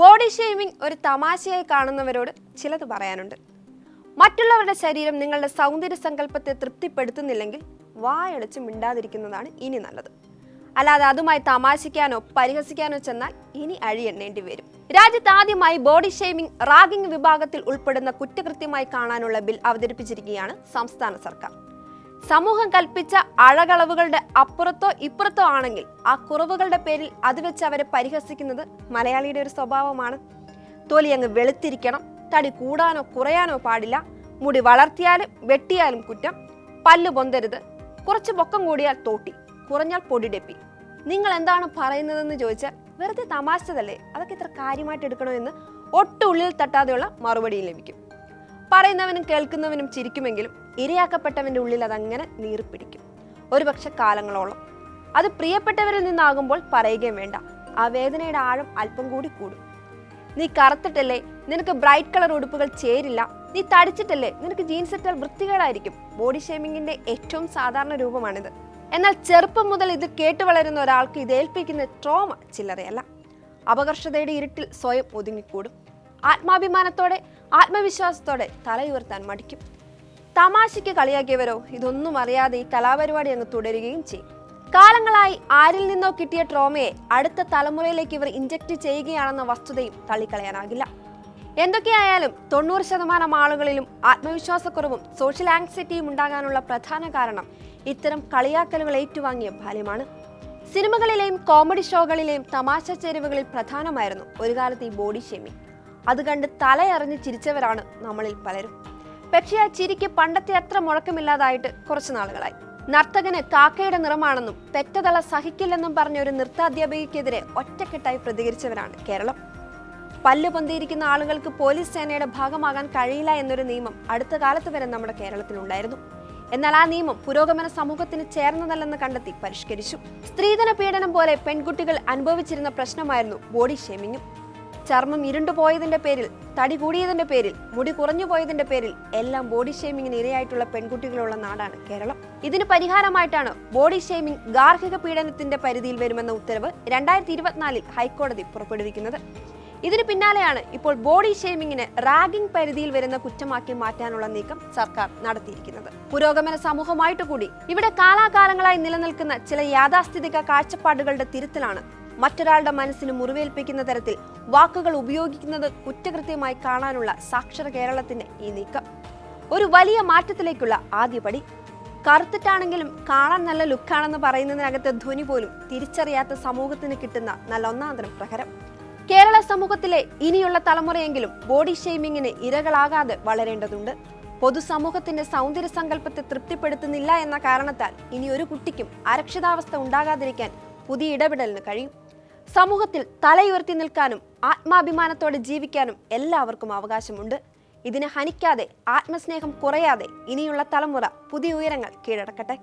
Body shaming ഒരു തമാശയായി കാണുന്നവരോട് ചിലത് പറയാനുണ്ട്. മറ്റുള്ളവരുടെ ശരീരം നിങ്ങളുടെ സൗന്ദര്യ സങ്കല്പത്തെ തൃപ്തിപ്പെടുത്തുന്നില്ലെങ്കിൽ വായടച്ച് മിണ്ടാതിരിക്കുന്നതാണ് ഇനി നല്ലത്. അല്ലാതെ അതുമായി തമാശിക്കാനോ പരിഹസിക്കാനോ ചെന്നാൽ ഇനി അഴിയെണ്ണേണ്ടി വരും. രാജ്യത്ത് ആദ്യമായി ബോഡി ഷെയ്മിംഗ് റാഗിംഗ് വിഭാഗത്തിൽ ഉൾപ്പെടുന്ന കുറ്റകൃത്യമായി കാണാനുള്ള ബിൽ അവതരിപ്പിച്ചിരിക്കുകയാണ് സംസ്ഥാന സർക്കാർ. സമൂഹം കൽപ്പിച്ച അഴകളവുകളുടെ അപ്പുറത്തോ ഇപ്പുറത്തോ ആണെങ്കിൽ ആ കുറവുകളുടെ പേരിൽ അത് വെച്ച് അവരെ പരിഹസിക്കുന്നത് മലയാളിയുടെ ഒരു സ്വഭാവമാണ്. തൊലി അങ്ങ് വെളുത്തിരിക്കണം തടി കൂടാനോ കുറയാനോ പാടില്ല മുടി വളർത്തിയാലും വെട്ടിയാലും കുറ്റം പല്ല് പൊന്തരുത് കുറച്ച് പൊക്കം കൂടിയാൽ തോട്ടി കുറഞ്ഞാൽ പൊടിഡെപ്പി നിങ്ങൾ എന്താണ് പറയുന്നതെന്ന് ചോദിച്ചാൽ വെറുതെ തമാശതല്ലേ അതൊക്കെ ഇത്ര കാര്യമായിട്ട് എടുക്കണോ എന്ന് ഒട്ടുള്ളിൽ തട്ടാതെയുള്ള മറുപടിയും ലഭിക്കും. പറയുന്നവനും കേൾക്കുന്നവനും ചിരിക്കുമെങ്കിലും ഇരയാക്കപ്പെട്ടവന്റെ ഉള്ളിൽ അതങ്ങനെ നീറിപ്പിടിക്കും. ഒരുപക്ഷെ കാലങ്ങളോളം. അത് പ്രിയപ്പെട്ടവരിൽ നിന്നാകുമ്പോൾ പറയുകയും വേണ്ട. ആ വേദനയുടെ ആഴം അല്പം കൂടി കൂടും. നീ കറുത്തിട്ടല്ലേ? നിനക്ക് ബ്രൈറ്റ് കളർ ഉടുപ്പുകൾ ചേരില്ല. നീ തടിച്ചിട്ടല്ലേ? നിനക്ക് ജീൻസ് ഇട്ടാൽ വൃത്തികേടായിരിക്കും. ബോഡി ഷേമിങ്ങിന്റെ ഏറ്റവും സാധാരണ രൂപമാണിത്. എന്നാൽ ചെറുപ്പം മുതൽ ഇത് കേട്ടു വളരുന്ന ഒരാൾക്ക് ഇത് ഏൽപ്പിക്കുന്ന ട്രോമ ചില്ലറയല്ല. അപകർഷതയുടെ ഇരുട്ടിൽ സ്വയം ഒതുങ്ങിക്കൂടും. ആത്മാഭിമാനത്തോടെ ആത്മവിശ്വാസത്തോടെ തലയുയർത്താൻ മടിക്കും. തമാശയ്ക്ക് കളിയാക്കിയവരോ ഇതൊന്നും അറിയാതെ ഈ കലാപരിപാടി അങ്ങ് തുടരുകയും ചെയ്യും. കാലങ്ങളായി ആരിൽ നിന്നോ കിട്ടിയ ട്രോമയെ അടുത്ത തലമുറയിലേക്ക് ഇവർ ഇഞ്ചക്ട് ചെയ്യുകയാണെന്ന വസ്തുതയും തള്ളിക്കളയാനാകില്ല. എന്തൊക്കെയായാലും തൊണ്ണൂറ് ശതമാനം ആളുകളിലും ആത്മവിശ്വാസക്കുറവും സോഷ്യൽ ആങ്സൈറ്റിയും ഉണ്ടാകാനുള്ള പ്രധാന കാരണം ഇത്തരം കളിയാക്കലുകൾ ഏറ്റുവാങ്ങിയ ബാല്യമാണ്. സിനിമകളിലെയും കോമഡി ഷോകളിലെയും തമാശ ചേരുവകളിൽ പ്രധാനമായിരുന്നു ഒരു കാലത്ത് ഈ ബോഡി ഷേമിംഗ് അത് കണ്ട് തലയറിഞ്ഞ് ചിരിച്ചവരാണ് നമ്മളിൽ പലരും. പക്ഷേ ആ ചിരിക്ക് പണ്ടത്തെ അത്ര മുഴക്കമില്ലാതായിട്ട് കുറച്ചു നാളുകളായി. നർത്തകന് കാക്കയുടെ നിറമാണെന്നും പെറ്റതള സഹിക്കില്ലെന്നും പറഞ്ഞ ഒരു നൃത്താധ്യാപികയ്ക്കെതിരെ ഒറ്റക്കെട്ടായി പ്രതികരിച്ചവരാണ് കേരളം. പല്ല് പൊന്തിയിരിക്കുന്ന ആളുകൾക്ക് പോലീസ് സേനയുടെ ഭാഗമാകാൻ കഴിയില്ല എന്നൊരു നിയമം അടുത്ത കാലത്ത് വരെ നമ്മുടെ കേരളത്തിലുണ്ടായിരുന്നു. എന്നാൽ ആ നിയമം പുരോഗമന സമൂഹത്തിന് ചേർന്നതല്ലെന്ന് കണ്ടെത്തി പരിഷ്കരിച്ചു. സ്ത്രീധന പീഡനം പോലെ പെൺകുട്ടികൾ അനുഭവിച്ചിരുന്ന പ്രശ്നമായിരുന്നു ബോഡി ഷേമിങ്ങും. ചർമ്മം ഇരുണ്ടുപോയതിന്റെ പേരിൽ തടി കൂടിയതിന്റെ പേരിൽ മുടി കുറഞ്ഞു പോയതിന്റെ പേരിൽ എല്ലാം ബോഡി ഷെയ്മിങ്ങിന് ഇരയായിട്ടുള്ള പെൺകുട്ടികളുള്ള നാടാണ് കേരളം. ഇതിന് പരിഹാരമായിട്ടാണ് ബോഡി ഷേമിംഗ് ഗാർഹിക പീഡനത്തിന്റെ പരിധിയിൽ വരുമെന്ന ഉത്തരവ് രണ്ടായിരത്തി ഇരുപത്തിനാലിൽ ഹൈക്കോടതി പുറപ്പെടുവിക്കുന്നത്. ഇതിന് പിന്നാലെയാണ് ഇപ്പോൾ ബോഡി ഷെയ്മിങ്ങിന് റാഗിംഗ് പരിധിയിൽ വരുന്ന കുറ്റമാക്കി മാറ്റാനുള്ള നീക്കം സർക്കാർ നടത്തിയിരിക്കുന്നത്. പുരോഗമന സമൂഹമായിട്ട് കൂടി ഇവിടെ കാലാകാലങ്ങളായി നിലനിൽക്കുന്ന ചില യാഥാസ്ഥിതിക കാഴ്ചപ്പാടുകളുടെ തിരുത്തലാണ് മറ്റൊരാളുടെ മനസ്സിന് മുറിവേൽപ്പിക്കുന്ന തരത്തിൽ വാക്കുകൾ ഉപയോഗിക്കുന്നത് കുറ്റകൃത്യമായി കാണാനുള്ള സാക്ഷര കേരളത്തിന്റെ ഈ നീക്കം. ഒരു വലിയ മാറ്റത്തിലേക്കുള്ള ആദ്യപടി കറുത്തിട്ടാണെങ്കിലും കാണാൻ നല്ല ലുക്കാണെന്ന് പറയുന്നതിനകത്ത് ധ്വനി പോലും തിരിച്ചറിയാത്ത സമൂഹത്തിന് കിട്ടുന്ന നല്ല ഒന്നാന്തരം പ്രഹരം. കേരള സമൂഹത്തിലെ ഇനിയുള്ള തലമുറയെങ്കിലും ബോഡി ഷെയ്മിങ്ങിന് ഇരകളാകാതെ വളരേണ്ടതുണ്ട്. പൊതുസമൂഹത്തിന്റെ സൗന്ദര്യ സങ്കല്പത്തെ തൃപ്തിപ്പെടുത്തുന്നില്ല എന്ന കാരണത്താൽ ഇനി ഒരു കുട്ടിക്കും അരക്ഷിതാവസ്ഥ ഉണ്ടാകാതിരിക്കാൻ പുതിയ ഇടപെടലിന് കഴിയും. സമൂഹത്തിൽ തലയുയർത്തി നിൽക്കാനും ആത്മാഭിമാനത്തോടെ ജീവിക്കാനും എല്ലാവർക്കും അവകാശമുണ്ട്. ഇതിനെ ഹനിക്കാതെ ആത്മസ്നേഹം കുറയാതെ ഇനിയുള്ള തലമുറ പുതിയ ഉയരങ്ങൾ കീഴടക്കട്ടെ.